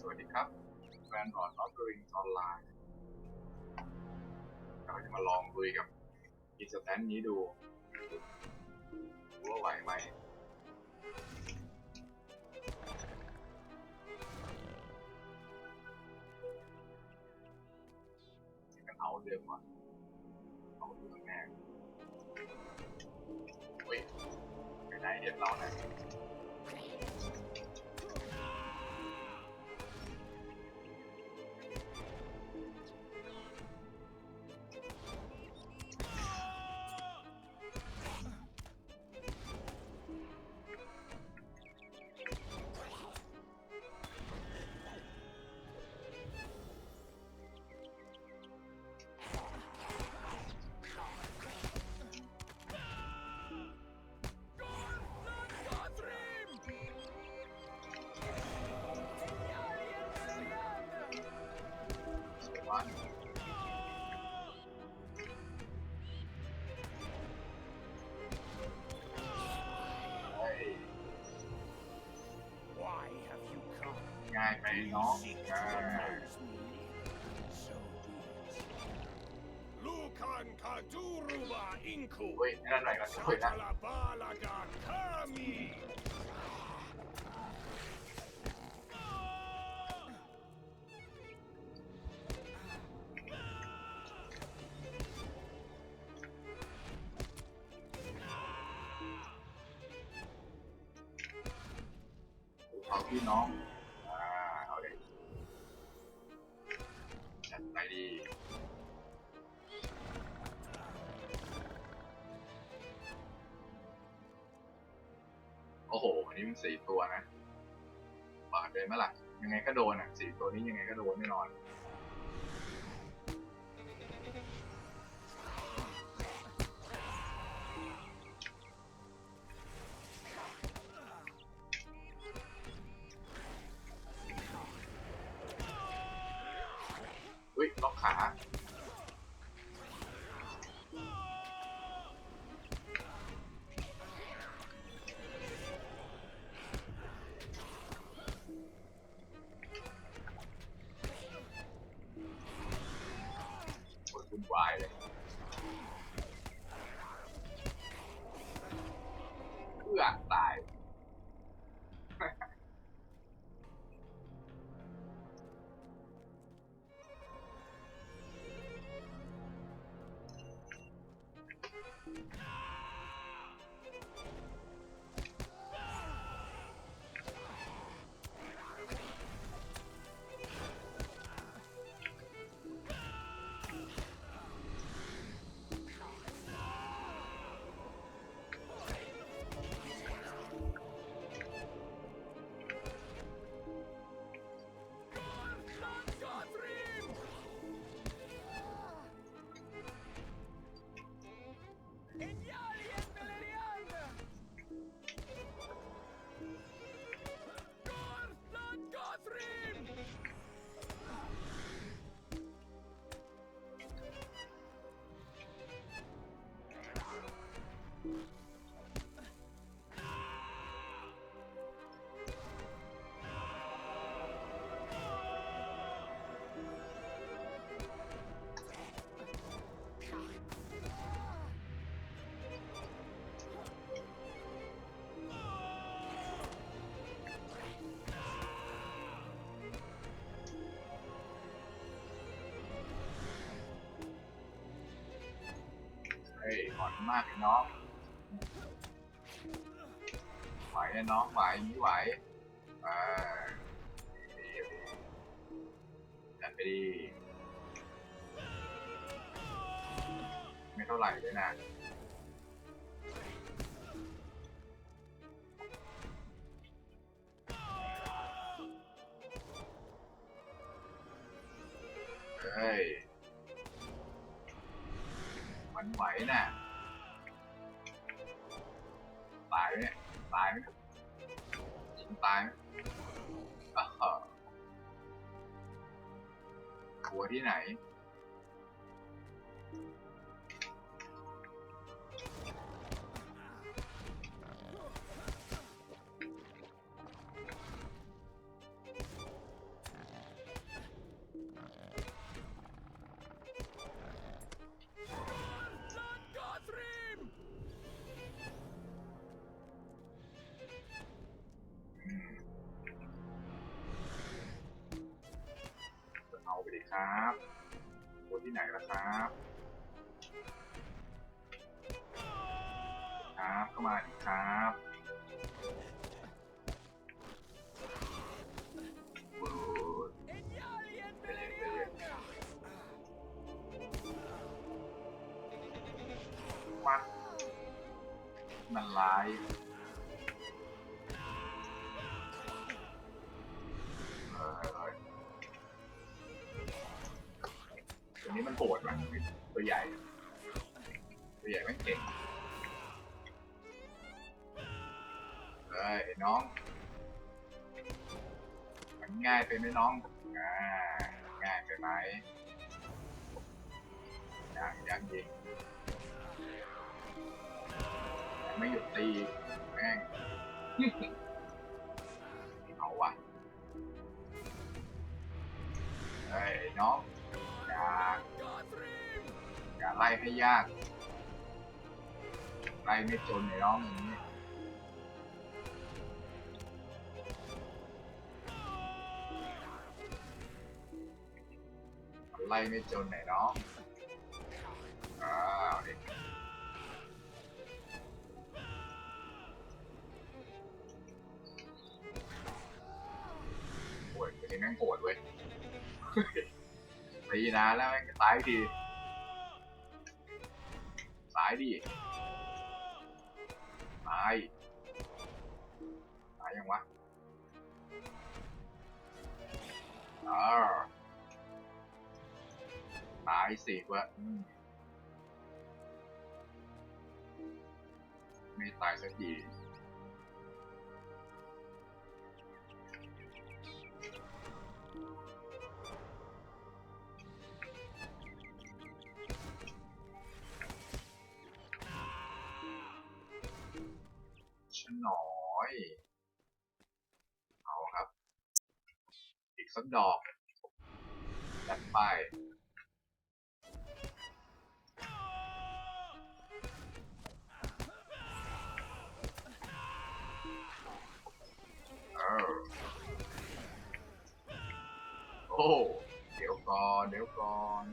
สวัสดีครับแฟนบอร์ดออฟเดอริงออนไลน์เราจะมาลองคุยกับอีสแตนนี้ดูว่าไหวไหมกันเอาเดิมก่อนเอาดูแน่เฮ้ยไปไหนเด็ดเรานะ ง่ายไปน้อง Seek อ่า to oppose me. So be it. Lukan Kaduruba Inku. เฮ้ยนั่นไหนกันช่วยนะ Sakalabalaga Kami. เอาพี่น้อง เลยไหมล่ะยังไงก็โดนอะสี่ตัวนี้ยังไงก็โดนแน่นอน มากเลยน้องไหวนะน้องไหวไม่ไหวอ่าดีดีจัดไปดีไม่เท่าไหร่ด้วยนะเฮ้ยมันไหวน่ะ ตายไหมอ้าวกลัวที่ไหน ครับโอ้ที่ไหนล่ะครับ ครับเข้ามาดิครับโอ้ยใจเย็นใจเย็นวัดมันร้ายเออ นี้มันโหดว่ะตัวใหญ่ ตัวใหญ่แม่งเก่งเอ้ยน้อง มันง่ายไปไหมน้องอ่าง่ายไปไหมยังยังยิงไม่หยุดตีแม่งเอาวะเฮ้ยน้อง ไล่ให้ยาก ไล่ไม่จนไอ้น้องอย่างนี้ไล่ไม่จนไหนน้องอ้าวเด็กโอ้ยตัวนี้แม่งโหดเว้ยตีนานแล้วแม่งตายทีตาย ดิตายตายยังวะอ่าตายสิวะไม่ตายสักที สักดอกจัดไปโอ้ เดี๋ยวก่อน เดี๋ยวก่อน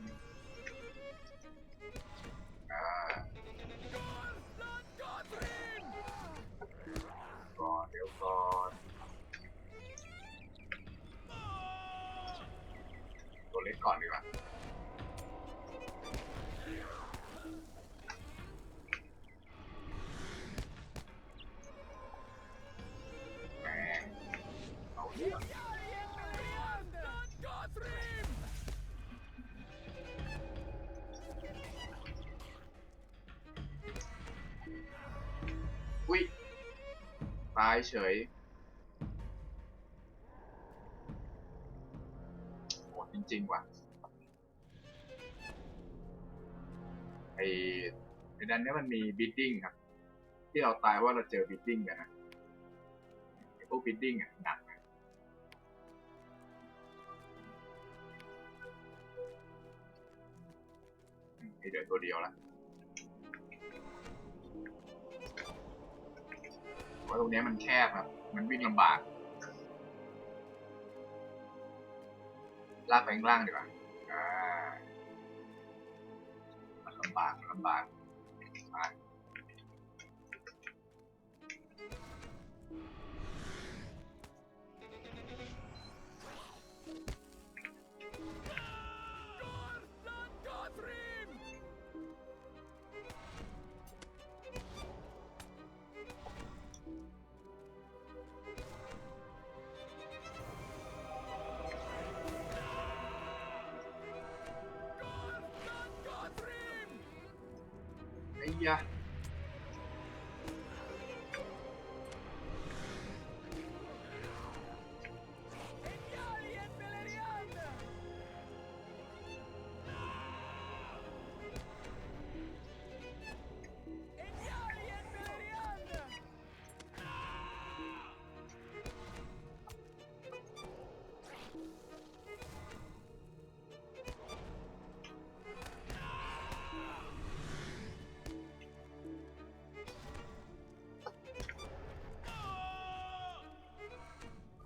ายเฉยโหดจริง ๆ ว่ะ ไอไอดันเนี้ยมันมีบิดดิ้งครับ ที่เราตายว่าเราเจอบิดดิ้งกันนะไอ้พวกบิดดิ้งอะหนัก ว่าตรงเนี้ยมันแคบครับมันวิ่งลำบาก ลากไปข้างล่างดีกว่าอ่ามันลำบากมันลำบาก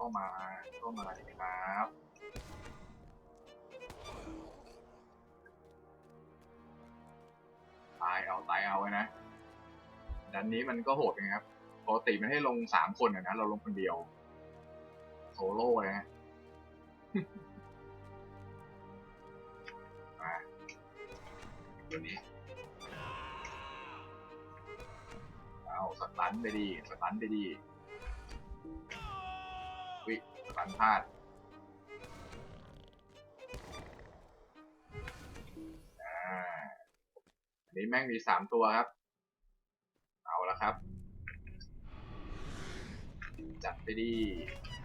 ามาเข้ามาเลยครับตายเอาตายเอาไว้นะดันนี้มันก็โหดนะครับปกติมันให้ลงสามคนนะเราลงคนเดียวโซโล่เลยนะมาตัวนี้เอาสตันไปดีสตันไปดี วิสตันพลาดอันนี้แม่งมีสามตัวครับ เอาละครับ จัดไปดี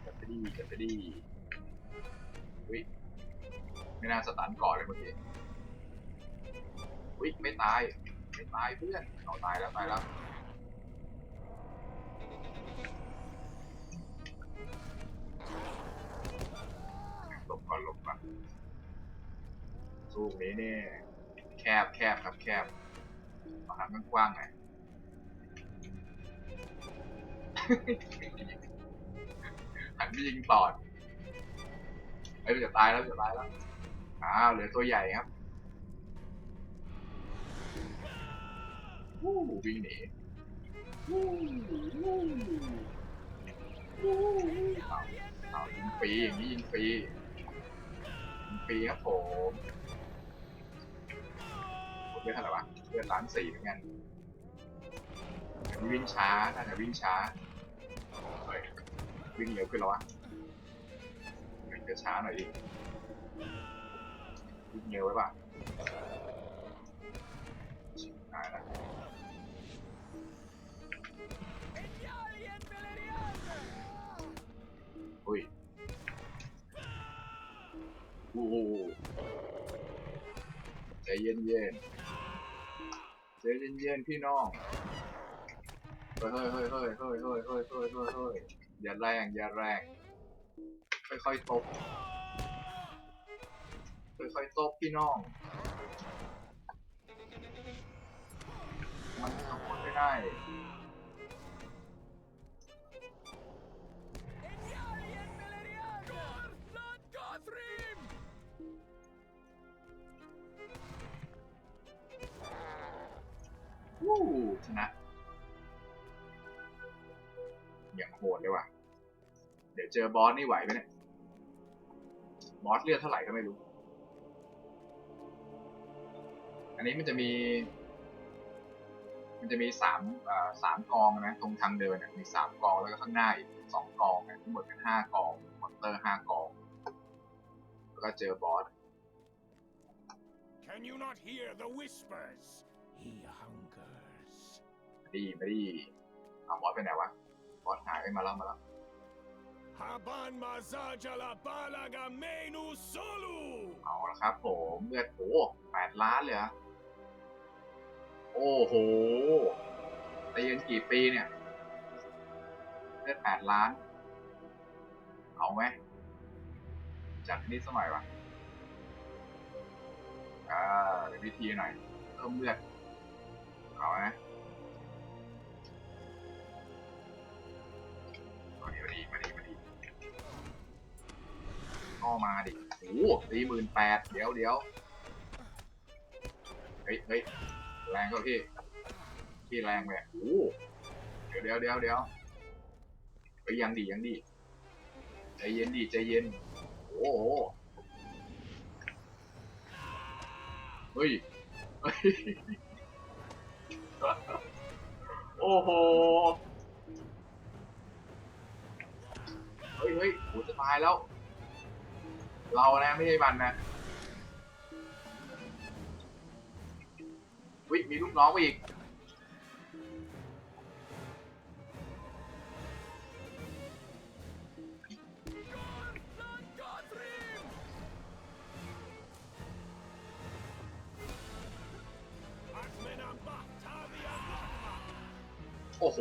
จัดไปดี จัดไปดีวิไม่น่าสตันก่อนเลยเมื่อกี้วิไม่ตาย ไม่ตายเพื่อน เอาตายแล้วตายแล้ว สู้นี้เนี่ยแคบแคบครับแคบเอาทางกว้างๆหน่อยหันไปยิงปอดไอ้ยมันจะตายแล้วจะตายแล้วอ้าวเหลือตัวใหญ่ครับวู้วิ่งหนีวู้วู้วู้เอาเอายิงฟรีอย่างนี้ยิงฟรียิงฟรีครับผม เลือดเท่าไหร่วะเลือดล้านสี่เหมือนกันวิ่งช้า น่าจะวิ่งช้าเฮ้ยวิ่งเร็วขึ้นแล้ววะเฮ้ยจะช้าหน่อยดิวิ่งเร็วไว้ป่ะตายแล้วอุ้ยโอ้ใจเย็นๆ เย็นเย็นๆพี่น้อง เฮ้ยเฮ้ยเฮ้ยเฮ้ยเฮ้ยเฮ้ยเฮ้ยเฮ้ยเฮ้ยเฮ้ยอย่าแรงอย่าแรง ค่อยๆตบค่อยๆตบพี่น้อง มันทำคนไม่ได้ ชนะ อย่างโหดเลยว่ะ เดี๋ยวเจอบอสนี่ไหวไหมเนี่ย บอสเลือดเท่าไหร่ก็ไม่รู้ อันนี้มันจะมี มันจะมีสามสามกองนะ ตรงทางเดินน่ะมีสามกองแล้วก็ข้างหน้าอีกสองกองนะทั้งหมดเป็นห้ากองมอนเตอร์ห้ากอง แล้วก็เจอบอส Can you not hear the whispers? He hungers. มาดีมาดีเอาบอสไปไหนวะบอสหายไปมาแล้วมาแล้ว Haban mazajala balaga menu solu! เอาละครับผมเลือดโอ้แปดล้านเลยเหรอโอ้โหตีกันกี่ปีเนี่ยเลือดแปดล้าน เอาไหมจัดนิดสมัยวะอ่าเดี๋ยววิธีหน่อยเพิ่มเลือดเอาไหม ก็มาดิโอ้ตีหมื่นแปดเดี๋ยวเดี๋ยวเฮ้ยเฮ้ยแรงก็พี่ พี่แรงไปอะโอ้เดี๋ยวเดี๋ยวเดี๋ยวเดี๋ยวไปยังดียังดีใจเย็นดีใจเย็น โอ้โห เฮ้ยเฮ้ยโอ้โห เฮ้ยเฮ้ยโหจะตายแล้ว เรานะไม่ใช่มันนะวิมีลูกน้องไปอีกโอ้โห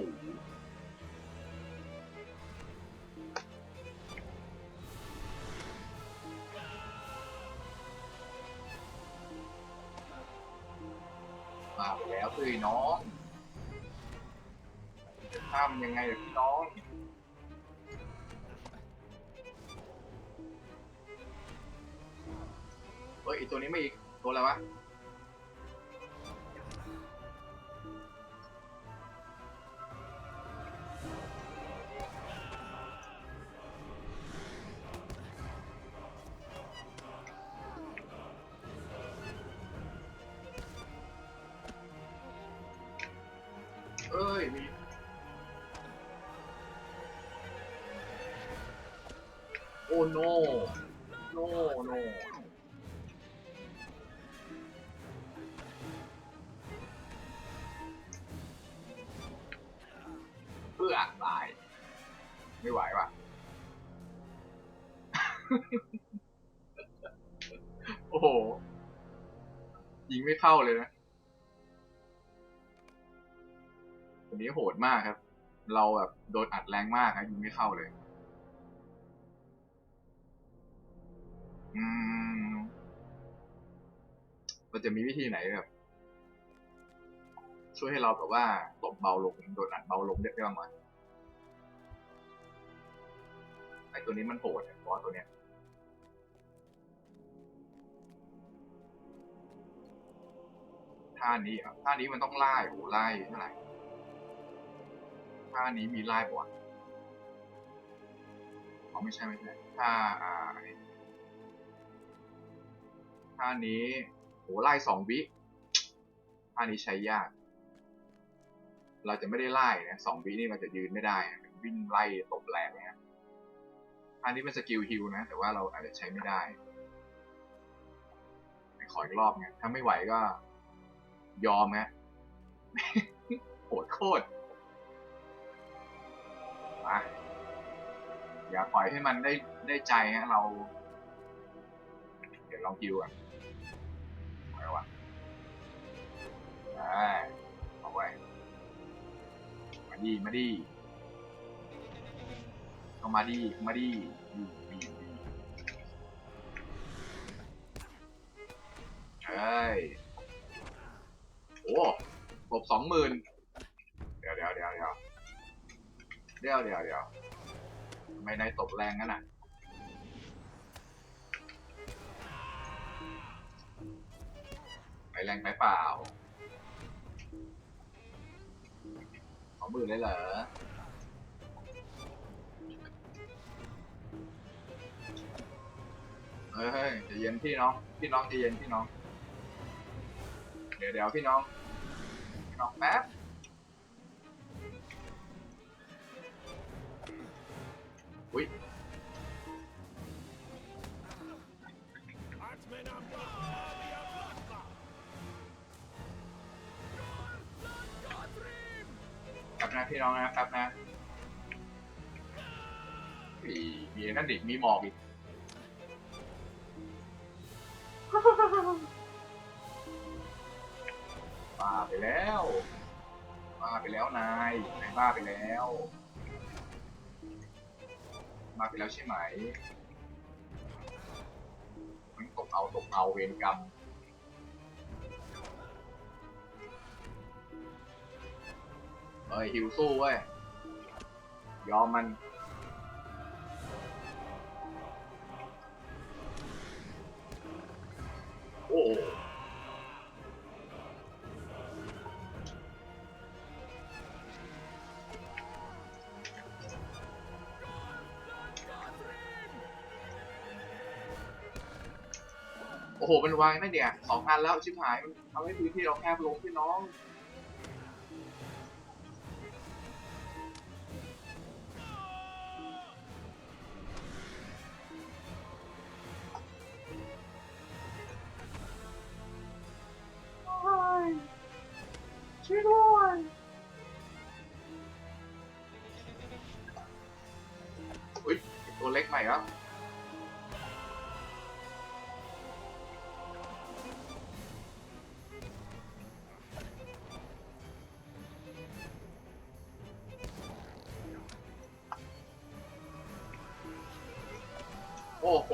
ยน้องจะทำยังไงล่ะพี่น้อง เฮ้ยไอตัวนี้ไม่อีก ตัวอะไรวะ โนโนโนเพื่อตาย ไม่ไหวว่ะ โอ้โห ยิงไม่เข้าเลยนะคนนี้โหดมากครับ เราแบบโดนอัดแรงมากนะยิงไม่เข้าเลย มันจะมีวิธีไหนแบบ ช่วยให้เราแบบว่าตบเบาลงโดนอัดเบาลงได้บ้างไหมไอตัวนี้มันโหดเนี่ยเพราะตัวเนี้ยท่านี้อะท่านี้มันต้องไล่โอ้ไล่เท่าไหร่ท่านี้มีไล่ปะวะอ๋อไม่ใช่ไม่ใช่ท่าอ่าอันนี้ท่านี้ ไล่สองวิท่านี้ใช้ยาก เราจะไม่ได้ไล่นะสองวินี่มันจะยืนไม่ได้มันวิ่งไล่ตบแรงเนี่ยท่านี้เป็นสกิลฮิลนะ แต่ว่าเราอาจจะใช้ไม่ได้ขออีกรอบไงถ้าไม่ไหวก็ ยอมฮะโหดโคตรมาอย่าปล่อยให้มันได้ได้ใจฮะเรา เดี๋ยวลองคิวอะ ได้เอาไว้มาดีมาดีก็มาดีมาดีดีดีดีเฮ้ยโอ้กบสองหมื่นเดี๋ยวเดี๋ยวเดี๋ยวเดี๋ยวเดี๋ยวเดี๋ยวเดี๋ยวทำไมนายตบแรงงั้นอะไปแรงไปเปล่า หมื่นเลยเหรอเฮ้ยจะเย็นพี่น้อง พี่น้องจะเย็นพี่น้อง เดี๋ยวเดี๋ยวพี่น้อง พี่น้องแป๊บอุ้ย บนะพี่น้องนะแป๊บนะมีมีนั่นดิมีหมอกอีกบ้าไปแล้วบ้าไปแล้วนายนายบ้าไปแล้วบ้าไปแล้วใช่ไหมมันตกเอาตกเอาเวรกรรม เอ้ยหิวสู้เว้ย ยอมมัน โอ้โหโอ้โห มันวางนั่นเนี่ยสองอันแล้ว ชิบหาย มันทำให้พื้นที่เราแคบลงพี่น้อง ช่วยด้วยอุ้ยตัวเล็กใหม่แล้วโอ้โห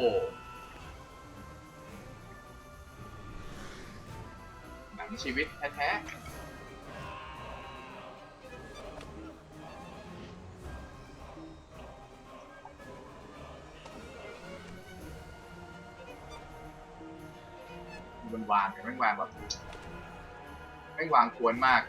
หนังชีวิตแท้ๆ ม่งวางแบบแม่งวางควรมาก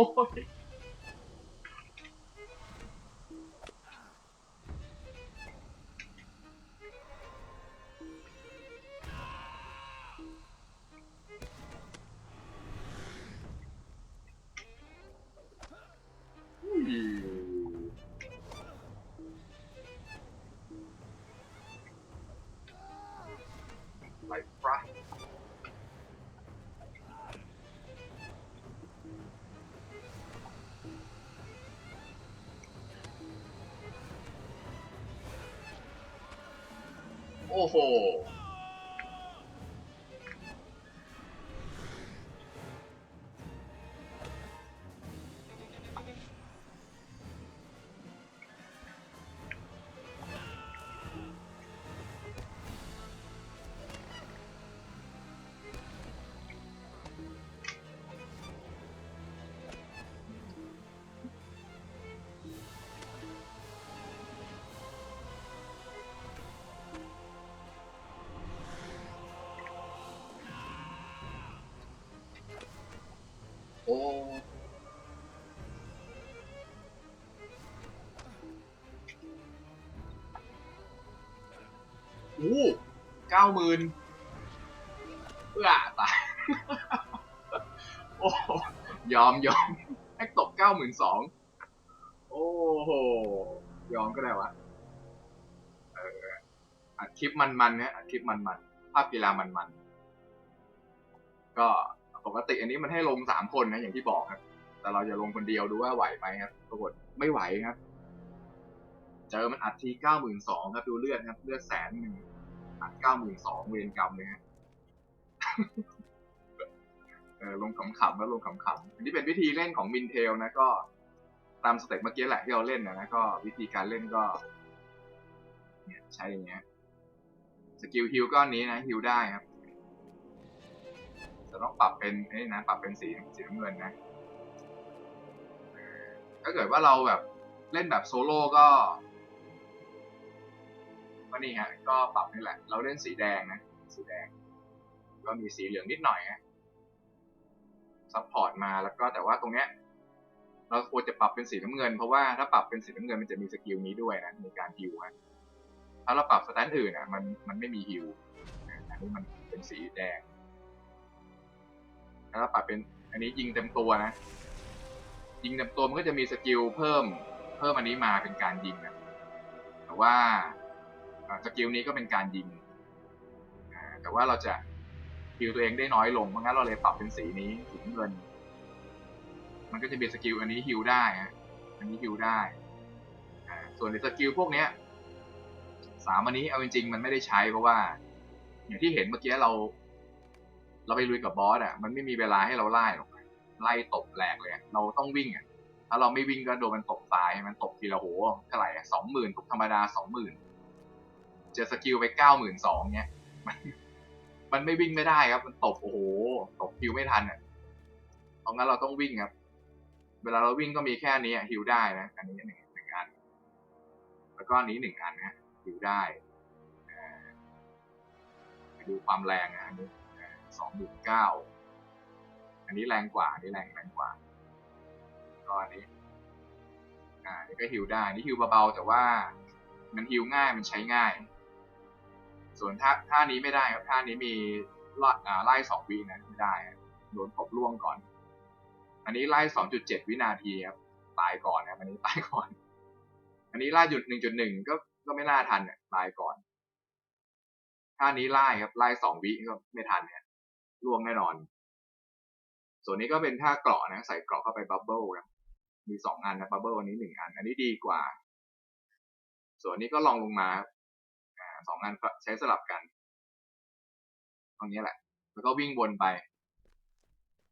โโอ้โห อ้โอ้เก้าหมื่นเอื้อตาย โอ้โหยอมยอมให้ตกเก้าหมื่นสอง โอ้โห ยอมก็ได้วะ เอออัดคลิปมันๆเนี่ยอัดคลิปมันๆ ภาพกีฬามันๆ ก็ ปกติอันนี้มันให้ลงสามคนนะอย่างที่บอกครับ แต่เราจะลงคนเดียวดูว่าไหวไหมครับปรากฏไม่ไหวครับ เจอมันอัดทีเก้าหมื่นสองครับดูเลือดครับ เลือดแสนหนึ่งอัดเก้าหมื่นสองเวรกรรมเลยฮะเออลงขำๆแล้วลงขำๆอันนี้เป็นวิธีเล่นของมินเทลนะก็ตามสเต็ปเมื่อกี้แหละที่เราเล่นนะนะก็วิธีการเล่นก็เนี่ยใช้อย่างเงี้ยสกิลฮิลก้อนนี้นะฮิลได้ครับ จะต้องปรับเป็นนี่นะปรับเป็นสีสีน้ำเงินนะถ้าเกิดว่าเราแบบเล่นแบบโซโล่ก็ก็นี่ฮะก็ปรับนี่แหละ เราเล่นสีแดงนะสีแดง ก็มีสีเหลืองนิดหน่อยนะซัพพอร์ตมาแล้วก็แต่ว่าตรงเนี้ยเราควรจะปรับเป็นสีน้ำเงินเพราะว่าถ้าปรับเป็นสีน้ำเงินมันจะมีสกิลนี้ด้วยนะในการฮิวฮะถ้าเราปรับสแตนอื่นนะมันมันไม่มีฮิวอันนี้มันเป็นสีแดง แล้วก็ปรับเป็นอันนี้ยิงเต็มตัวนะ ยิงเต็มตัวมันก็จะมีสกิลเพิ่มเพิ่มอันนี้มาเป็นการยิงนะแต่ว่าสกิลนี้ก็เป็นการยิงแต่ว่าเราจะฮิวตัวเองได้น้อยลงเพราะงั้นเราเลยปรับเป็นสีนี้สีน้ำเงิน มันก็จะมีสกิลอันนี้ฮิวได้ฮะอันนี้ฮิวได้ส่วนในสกิลพวกเนี้ยสามอันนี้เอาจริงๆมันไม่ได้ใช้เพราะว่า อย่างที่เห็นเมื่อกี้เรา เราไปลุยกับบอสอะมันไม่มีเวลาให้เราไล่หรอกไล่ตบแหลกเลยเราต้องวิ่งอะถ้าเราไม่วิ่งก็โดนมันตบตายมันตบทีละโหเท่าไหร่สองหมื่นตบธรรมดาสองหมื่นเจอสกิลไปเก้าหมื่นสองเนี้ยมันมันไม่วิ่งไม่ได้ครับ มันตบโอ้โหตบฮิวไม่ทันอะเพราะงั้นเราต้องวิ่งครับ เวลาเราวิ่งก็มีแค่นี้ฮิวได้นะอันนี้หนึ่งหนึ่งอัน แล้วก็อันนี้หนึ่งอันนะฮิวได้อ่าดูความแรงนะอันนี้ สองหมื่นเก้าอันนี้แรงกว่าอันนี้แรงแรงกว่าก็อันนี้อ่านนี้ก็ฮิวได้อันนี่ฮิวเบาๆแต่ว่ามันฮิวง่ายมันใช้ง่าย ส่วนท่าท่านี้ไม่ได้ครับท่านี้มีไล่อ่าไล่สองวินะไม่ได้โดนตบล่วงก่อน อันนี้ไล่สองจุดเจ็ดวินาทีครับตายก่อนนะอันนี้ตายก่อน อันนี้ไล่หยุดหนึ่งจุดหนึ่งก็ก็ไม่น่าทันเนี่ยตายก่อนท่านี้ไล่ครับไล่สองวิก็ไม่ทันเนี่ย ล่วงแน่นอน ส่วนนี้ก็เป็นท่าเกราะนะใส่เกราะเข้าไปบับเบิลครับมีสองอันนะบับเบิลอันนี้หนึ่งอัน อันนี้ดีกว่า ส่วนนี้ก็ลองลงมาสองอันใช้สลับกันตรงนี้แหละ แล้วก็วิ่งวนไป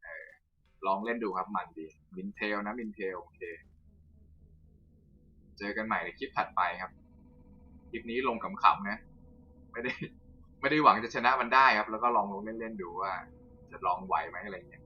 ออลองเล่นดูครับมันดี มินเทลนะมินเทลโอเค เจอกันใหม่ในคลิปถัดไปครับ คลิปนี้ลงขำๆนะ ไม่ได้ ไม่ได้หวังจะชนะมันได้ครับ แล้วก็ลองลงเล่นๆดูว่าจะลองไหวไหมอะไรเงี้ย